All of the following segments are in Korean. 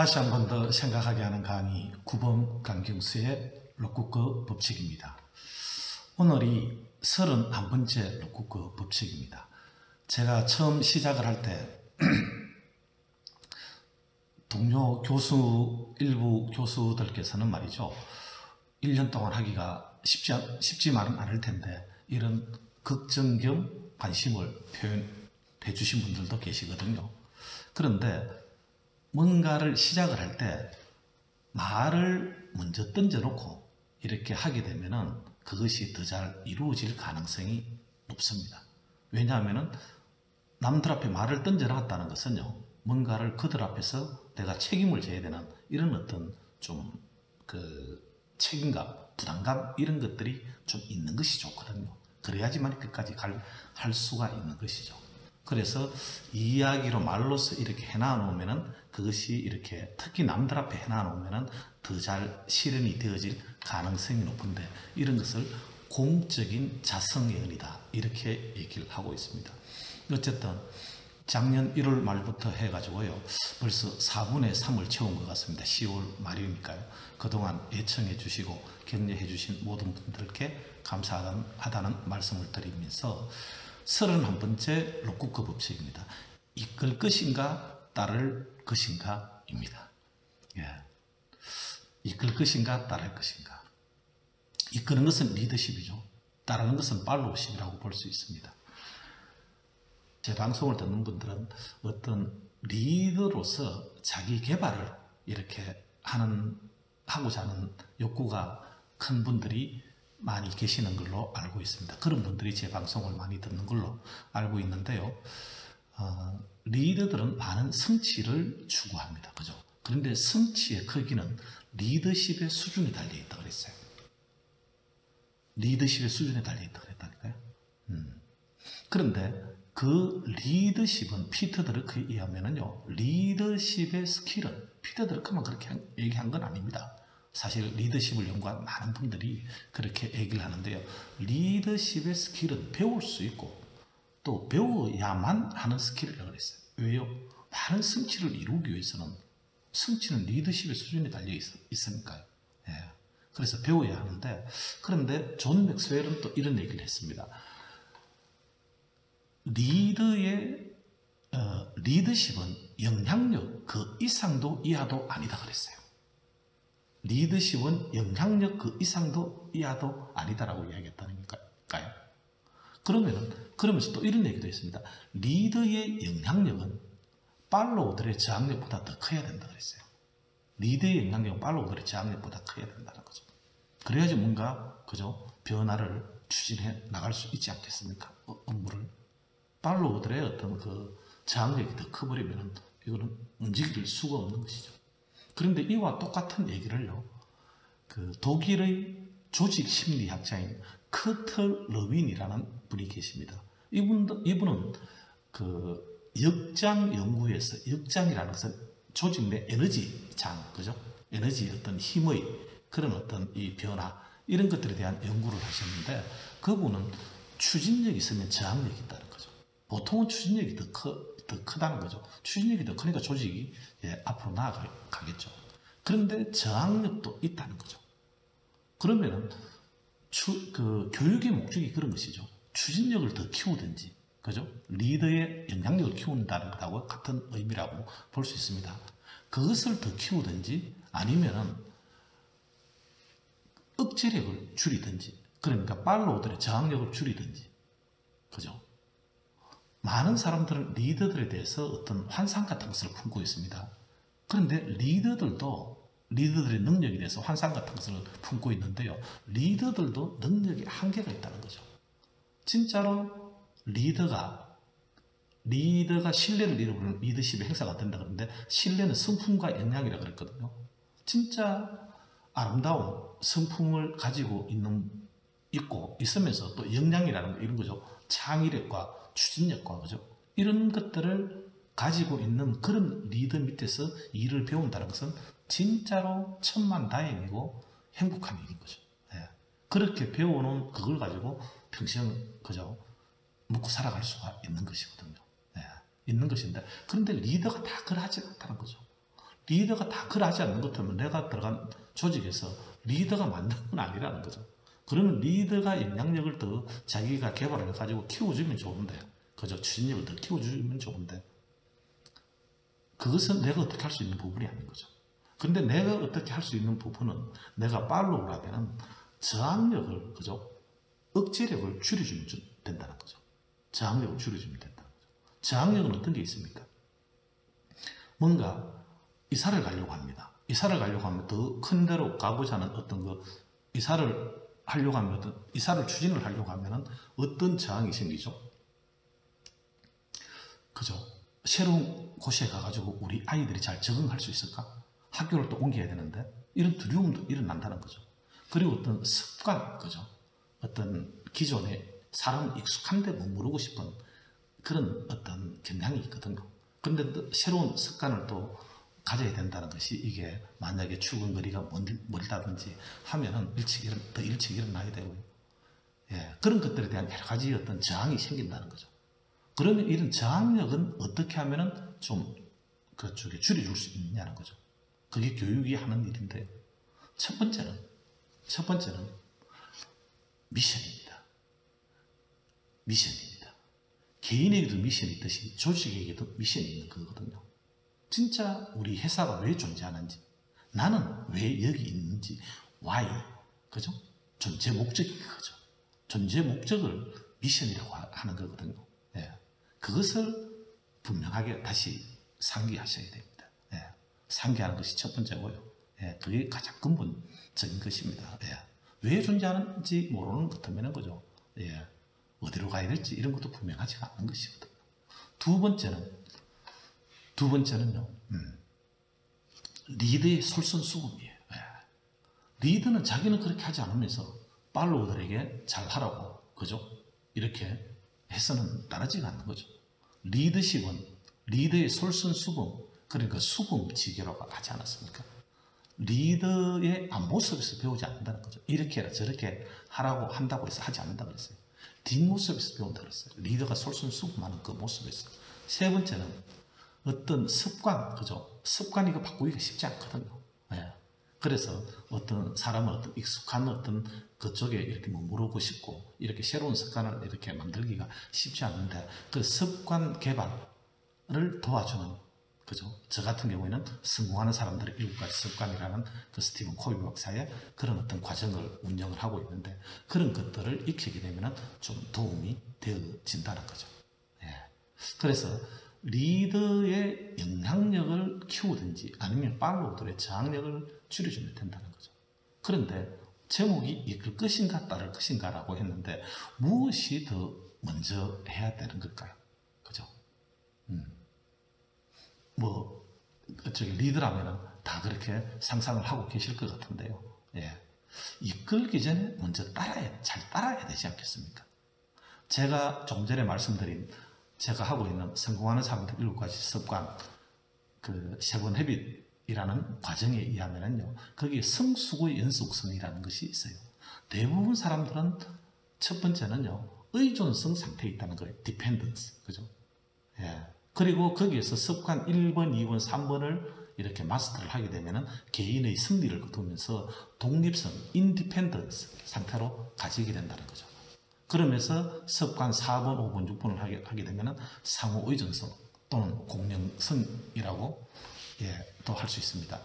다시 한 번 더 생각하게 하는 강의 9번 강경수의 로쿠크 법칙입니다. 오늘이 31번째 로쿠크 법칙입니다. 제가 처음 시작을 할 때 동료 교수 일부 교수들께서는 말이죠. 1년 동안 하기가 쉽지, 쉽지만은 않을 텐데 이런 걱정 겸 관심을 표현해 주신 분들도 계시거든요. 그런데 뭔가를 시작을 할 때 말을 먼저 던져놓고 이렇게 하게 되면은 그것이 더 잘 이루어질 가능성이 높습니다. 왜냐하면은 남들 앞에 말을 던져놨다는 것은요, 뭔가를 그들 앞에서 내가 책임을 져야 되는 이런 어떤 좀 그 책임감, 부담감 이런 것들이 좀 있는 것이 좋거든요. 그래야지만 끝까지 갈, 할 수가 있는 것이죠. 그래서 이야기로 말로서 이렇게 해놔 놓으면은 그것이 이렇게 특히 남들 앞에 해놔 놓으면은 더 잘 실현이 되어질 가능성이 높은데 이런 것을 공적인 자성의 은이다 이렇게 얘기를 하고 있습니다. 어쨌든 작년 1월 말부터 해가지고요 벌써 4분의 3을 채운 것 같습니다. 10월 말이니까요. 그동안 애청해 주시고 격려해 주신 모든 분들께 감사하다는 말씀을 드리면서 31번째 로쿠크 법칙입니다. 이끌 것인가 따를 것인가 입니다. 예. 이끌 것인가 따를 것인가 이끄는 것은 리더십이죠. 따르는 것은 팔로우십이라고 볼 수 있습니다. 제 방송을 듣는 분들은 어떤 리더로서 자기 개발을 이렇게 하는 하고자 하는 욕구가 큰 분들이 많이 계시는 걸로 알고 있습니다. 그런 분들이 제 방송을 많이 듣는 걸로 알고 있는데요. 어, 리더들은 많은 성취를 추구합니다. 그죠? 그런데 성취의 크기는 리더십의 수준에 달려있다 그랬어요. 리더십의 수준에 달려있다 그랬다니까요. 음. 그런데 그 리더십은 피터 드르크에 의하면요 리더십의 스킬은 피터 드르크만 그렇게 얘기한 건 아닙니다. 사실 리더십을 연구한 많은 분들이 그렇게 얘기를 하는데요. 리더십의 스킬은 배울 수 있고 또 배워야만 하는 스킬이라고 그랬어요. 왜요? 많은 성취를 이루기 위해서는 성취는 리더십의 수준에 달려 있, 으니까요 예. 그래서 배워야 하는데 그런데 존 맥스웰은 또 이런 얘기를 했습니다. 리더의 어, 리더십은 영향력 그 이상도 이하도 아니다 그랬어요. 리더십은 영향력 그 이상도 이하도 아니다라고 이야기했다는 걸까요? 그러면은 그러면서 또 이런 얘기도 있습니다. 리더의 영향력은 팔로우들의 저항력보다 더 커야 된다 그랬어요. 리더의 영향력은 팔로우들의 저항력보다 커야 된다는 거죠. 그래야지 뭔가 그죠 변화를 추진해 나갈 수 있지 않겠습니까? 어, 업무를 팔로우들의 어떤 그 저항력이 더 커버리면은 이거는 움직일 수가 없는 것이죠. 그런데 이와 똑같은 얘기를요, 그 독일의 조직 심리학자인 커터 러윈이라는 분이 계십니다. 이분도, 이분은 그 역장 연구에서 역장이라는 것은 조직 내 에너지 장, 그죠? 에너지 어떤 힘의 그런 어떤 이 변화, 이런 것들에 대한 연구를 하셨는데 그분은 추진력이 있으면 저항력이 있다는 거죠. 보통은 추진력이 더 커, 더 크다는 거죠. 추진력이 더 크니까 조직이 예, 앞으로 나아가겠죠. 그런데 저항력도 있다는 거죠. 그러면은 추, 그 교육의 목적이 그런 것이죠. 추진력을 더 키우든지, 그죠? 리더의 영향력을 키운다는 것하고 같은 의미라고 볼 수 있습니다. 그것을 더 키우든지 아니면은 억제력을 줄이든지, 그러니까 팔로우들의 저항력을 줄이든지, 그죠? 많은 사람들은 리더들에 대해서 어떤 환상 같은 것을 품고 있습니다. 그런데 리더들도 리더들의 능력에 대해서 환상 같은 것을 품고 있는데요. 리더들도 능력에 한계가 있다는 거죠. 진짜로 리더가 리더가 신뢰를 잃어버리는 리더십의 행사가 된다 그러는데 신뢰는 성품과 영향이라 그랬거든요. 진짜 아름다운 성품을 가지고 있는 있고 있으면서 또 역량이라는 거 이런 거죠. 창의력과 추진력과 그죠? 이런 것들을 가지고 있는 그런 리더 밑에서 일을 배운다는 것은 진짜로 천만 다행이고 행복한 일인 거죠. 예. 그렇게 배워놓은 그걸 가지고 평생 그죠 먹고 살아갈 수가 있는 것이거든요. 예. 있는 것인데 그런데 리더가 다 그러하지 않다는 거죠. 리더가 다 그러하지 않는 것 같으면 내가 들어간 조직에서 리더가 만든 건 아니라는 거죠. 그러면 리더가 영향력을 더 자기가 개발해 가지고 키워주면 좋은데, 그죠? 추진력을 더 키워주면 좋은데, 그것은 내가 어떻게 할 수 있는 부분이 아닌 거죠. 근데 내가 어떻게 할 수 있는 부분은 내가 팔로우라면 저항력을, 그죠? 억제력을 줄여주면 된다는 거죠. 저항력을 줄여주면 된다는 거죠. 저항력은 어떤 게 있습니까? 뭔가 이사를 가려고 합니다. 이사를 가려고 하면 더 큰 데로 가고자 하는 어떤 그 이사를 하려고 하면 이사를 추진을 하려고 하면은 어떤 저항이 생기죠? 그죠? 새로운 곳에 가가지고 우리 아이들이 잘 적응할 수 있을까? 학교를 또 옮겨야 되는데 이런 두려움도 일어난다는 거죠. 그리고 어떤 습관, 그죠? 어떤 기존에 사람 익숙한 데 머무르고 싶은 그런 어떤 경향이 있거든요. 근데 또 새로운 습관을 또 가져야 된다는 것이 이게 만약에 출근 거리가 멀 다든지 하면은 일찍 일어, 더 일찍 일어나야 되고요. 예, 그런 것들에 대한 여러 가지 어떤 저항이 생긴다는 거죠. 그러면 이런 저항력은 어떻게 하면은 좀 그쪽에 줄여줄 수 있느냐는 거죠. 그게 교육이 하는 일인데요. 첫 번째는, 첫 번째는 미션입니다. 미션입니다. 개인에게도 미션이 있듯이 조직에게도 미션이 있는 거거든요. 진짜 우리 회사가 왜 존재하는지, 나는 왜 여기 있는지, why, 그죠? 존재 목적이 그거죠. 존재 목적을 미션이라고 하는 거거든요. 예. 그것을 분명하게 다시 상기하셔야 됩니다. 예. 상기하는 것이 첫 번째고요. 예. 그게 가장 근본적인 것입니다. 예. 왜 존재하는지 모르는 것 같으면 거죠. 예. 어디로 가야 될지 이런 것도 분명하지가 않은 것이거든요. 두 번째는 두 번째는요, 음, 리더의 솔선수범이에요. 예. 리더는 자기는 그렇게 하지 않으면서 팔로우들에게 잘 하라고, 그죠? 이렇게 해서는 따르지가 않는 거죠. 리더십은 리더의 솔선수범, 그러니까 수범지계라고 하지 않았습니까? 리더의 앞모습에서 배우지 않는다는 거죠. 이렇게 해라, 저렇게 하라고 한다고 해서 하지 않는다 그랬어요. 뒷모습에서 배운다 그랬어요. 리더가 솔선수범하는 그 모습에서. 세 번째는 어떤 습관, 그죠? 습관 이거 바꾸기가 쉽지 않거든요. 예. 그래서 어떤 사람은 어떤 익숙한 어떤 그쪽에 이렇게 머무르고 싶고 이렇게 새로운 습관을 이렇게 만들기가 쉽지 않은데 그 습관 개발을 도와주는 그죠? 저 같은 경우에는 성공하는 사람들의 일곱 가지 습관이라는 그 스티븐 코비 박사의 그런 어떤 과정을 운영을 하고 있는데 그런 것들을 익히게 되면 좀 도움이 되어진다는 거죠. 예. 그래서 리더의 영향력을 키우든지 아니면 팔로우들의 저항력을 줄여주면 된다는 거죠. 그런데 제목이 이끌 것인가 따를 것인가라고 했는데 무엇이 더 먼저 해야 되는 걸까요? 그죠? 음. 뭐 저기 리더라면은 다 그렇게 상상을 하고 계실 것 같은데요. 예. 이끌기 전에 먼저 따라야 잘 따라야 되지 않겠습니까? 제가 좀 전에 말씀드린 제가 하고 있는 성공하는 사람들 일곱 가지 습관, 그 세븐 헤빗이라는 과정에 의하면요, 거기에 성수고 연속성이라는 것이 있어요. 대부분 사람들은 첫 번째는요, 의존성 상태에 있다는 거예요. dependence. 그죠? 예. 그리고 거기에서 습관 1번, 2번, 3번을 이렇게 마스터를 하게 되면은 개인의 승리를 거두면서 독립성, independence 상태로 가지게 된다는 거죠. 그러면서 습관 4번, 5번, 6번을 하게, 하게 되면 상호 의존성 또는 공명성이라고 예, 또 할 수 있습니다.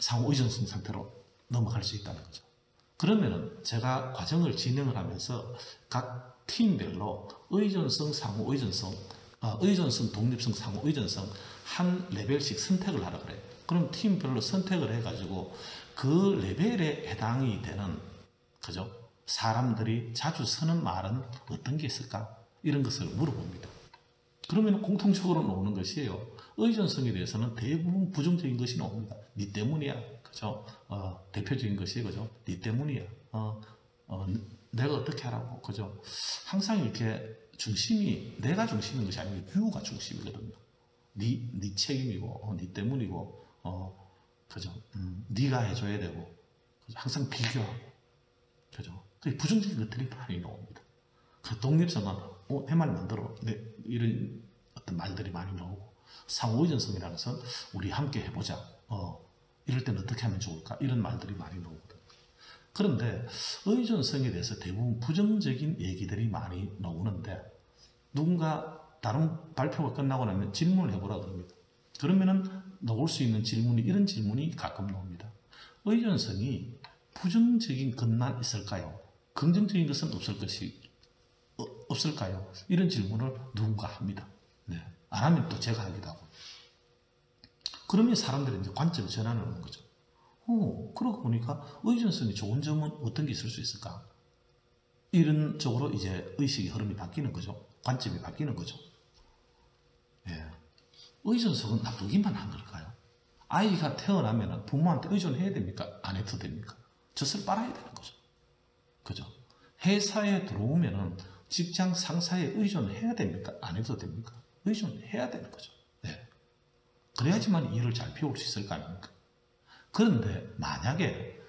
상호 의존성 상태로 넘어갈 수 있다는 거죠. 그러면은 제가 과정을 진행을 하면서 각 팀별로 의존성, 상호 의존성, 어, 의존성, 독립성, 상호 의존성 한 레벨씩 선택을 하라 그래요. 그럼 팀별로 선택을 해가지고 그 레벨에 해당이 되는 그죠? 사람들이 자주 쓰는 말은 어떤 게 있을까? 이런 것을 물어봅니다. 그러면 공통적으로 나오는 것이에요. 의존성에 대해서는 대부분 부정적인 것이 나옵니다. 네 때문이야. 그죠? 어, 대표적인 것이 그죠? 네 때문이야. 어, 어, 내가 어떻게 하라고. 그죠? 항상 이렇게 중심이 내가 중심인 것이 아니고 유가 중심이거든요. 네, 네 책임이고, 어, 네 때문이고, 어, 그죠? 음, 네가 해줘야 되고? 항상 비교하고, 그죠? 그 부정적인 것들이 많이 나옵니다. 그 독립성은 어, 내말 만들어. 네, 이런 어떤 말들이 많이 나오고 상호의존성이라는 것은 우리 함께 해보자. 어, 이럴 때는 어떻게 하면 좋을까? 이런 말들이 많이 나오거든. 그런데 의존성에 대해서 대부분 부정적인 얘기들이 많이 나오는데 누군가 다른 발표가 끝나고 나면 질문을 해보라 그럽니다. 그러면은 나올 수 있는 질문이 이런 질문이 가끔 나옵니다. 의존성이 부정적인 것만 있을까요? 긍정적인 것은 없을 것이 어, 없을까요? 이런 질문을 누군가 합니다. 네. 안 하면 또 제가 하기도 하고. 그러면 사람들이 이제 관점을 전환하는 거죠. 오, 그러고 보니까 의존성이 좋은 점은 어떤 게 있을 수 있을까? 이런 쪽으로 이제 의식의 흐름이 바뀌는 거죠. 관점이 바뀌는 거죠. 예. 의존성은 나쁘기만 한 걸까요? 아이가 태어나면 부모한테 의존해야 됩니까? 안 해도 됩니까? 젖을 빨아야 되는 거죠. 그죠? 회사에 들어오면은 직장 상사에 의존해야 됩니까? 안 해도 됩니까? 의존해야 되는 거죠. 네. 그래야지만 일을 잘 배울 수 있을 거 아닙니까? 그런데 만약에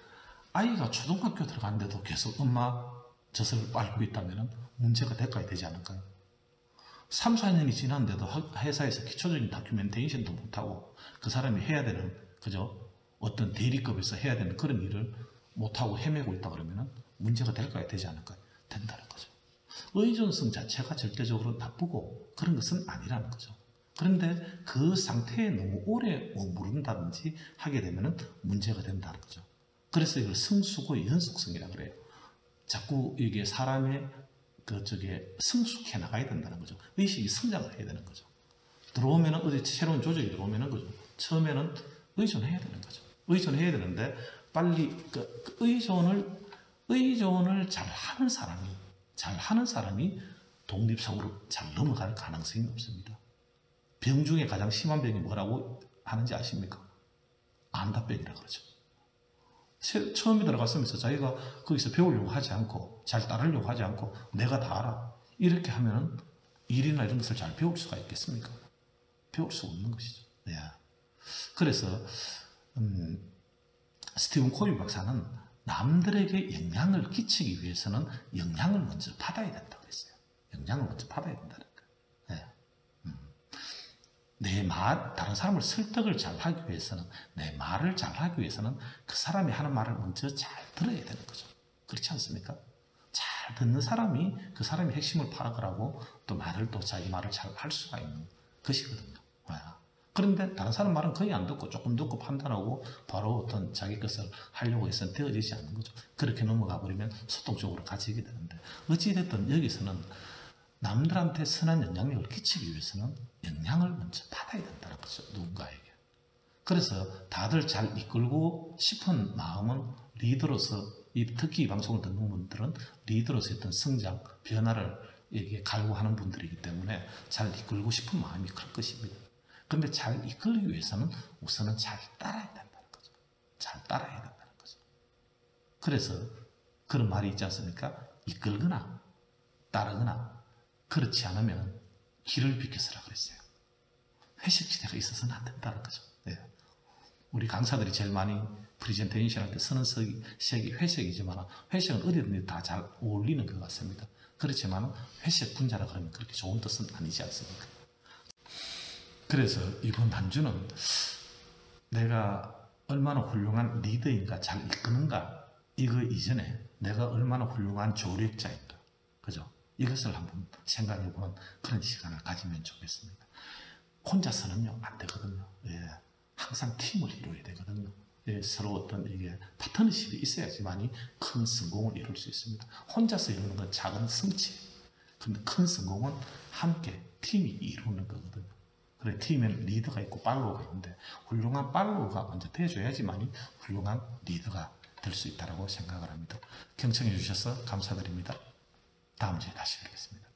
아이가 초등학교 들어갔는데도 계속 엄마 젖을 빨고 있다면 문제가 될까야 되지 않을까요? 3, 4년이 지났는데도 회사에서 기초적인 다큐멘테이션도 못하고 그 사람이 해야 되는 그죠? 어떤 대리급에서 해야 되는 그런 일을 못하고 헤매고 있다 그러면 문제가 될까야 되지 않을까요? 된다는 거죠. 의존성 자체가 절대적으로 나쁘고 그런 것은 아니라는 거죠. 그런데 그 상태에 너무 오래 머무른다든지 하게 되면 문제가 된다는 거죠. 그래서 이걸 성숙의 연속성이라 그래요. 자꾸 이게 사람의 그 저게 성숙해 나가야 된다는 거죠. 의식이 성장을 해야 되는 거죠. 들어오면 어디 새로운 조직이 들어오면 그죠. 처음에는 의존해야 되는 거죠. 의존해야 되는데 빨리 그, 그 의존을 의존을 잘 하는 사람이 잘 하는 사람이 독립성으로 잘 넘어갈 가능성이 없습니다. 병 중에 가장 심한 병이 뭐라고 하는지 아십니까? 안다병이라 그러죠. 처음에 들어갔으면서 자기가 거기서 배우려고 하지 않고 잘 따르려고 하지 않고 내가 다 알아 이렇게 하면 일이나 이런 것을 잘 배울 수가 있겠습니까? 배울 수 없는 것이죠. 네. 그래서 음, 스티븐 코비 박사는 남들에게 영향을 끼치기 위해서는 영향을 먼저 받아야 된다고 했어요. 영향을 먼저 받아야 거예요. 네. 음. 내 말, 다른 사람을 설득을 잘 하기 위해서는, 내 말을 잘 하기 위해서는 그 사람이 하는 말을 먼저 잘 들어야 되는 거죠. 그렇지 않습니까? 잘 듣는 사람이 그 사람의 핵심을 파악을 하고 또 말을 또 자기 말을 잘 할 수가 있는 것이거든요. 그런데 다른 사람 말은 거의 안 듣고 조금 듣고 판단하고 바로 어떤 자기 것을 하려고 해서 되어지지 않는 거죠. 그렇게 넘어가 버리면 소통적으로 가지게 되는데 어찌됐든 여기서는 남들한테 선한 영향력을 끼치기 위해서는 영향을 먼저 받아야 된다는 거죠. 누군가에게. 그래서 다들 잘 이끌고 싶은 마음은 리더로서 특히 이 방송을 듣는 분들은 리더로서 어떤 성장, 변화를 이게 갈구하는 분들이기 때문에 잘 이끌고 싶은 마음이 클 것입니다. 그런데 잘 이끌기 위해서는 우선은 잘 따라야 된다는 거죠. 잘 따라야 된다는 거죠. 그래서 그런 말이 있지 않습니까? 이끌거나 따르거나 그렇지 않으면 길을 비켜서라 그랬어요. 회식지대가 있어서는 안 된다는 거죠. 네. 우리 강사들이 제일 많이 프리젠테이션 할 때 쓰는 색이 회색이지만 회색은 어디든지 다 잘 어울리는 것 같습니다. 그렇지만 회색 분자라 그러면 그렇게 좋은 뜻은 아니지 않습니까? 그래서 이번 단주는 내가 얼마나 훌륭한 리더인가 잘 이끄는가 이거 이전에 내가 얼마나 훌륭한 조력자인가 그죠? 이것을 한번 생각해보는 그런 시간을 가지면 좋겠습니다. 혼자서는요 안 되거든요. 예. 항상 팀을 이루어야 되거든요. 예, 서로 어떤 이게 파트너십이 있어야지만이 큰 성공을 이룰 수 있습니다. 혼자서 이루는 건 작은 성취. 근데 큰 성공은 함께 팀이 이루는 거거든요. 그래 팀에는 리더가 있고 팔로우가 있는데 훌륭한 팔로우가 먼저 돼줘야지만이 훌륭한 리더가 될 수 있다고 생각을 합니다. 경청해 주셔서 감사드립니다. 다음 주에 다시 뵙겠습니다.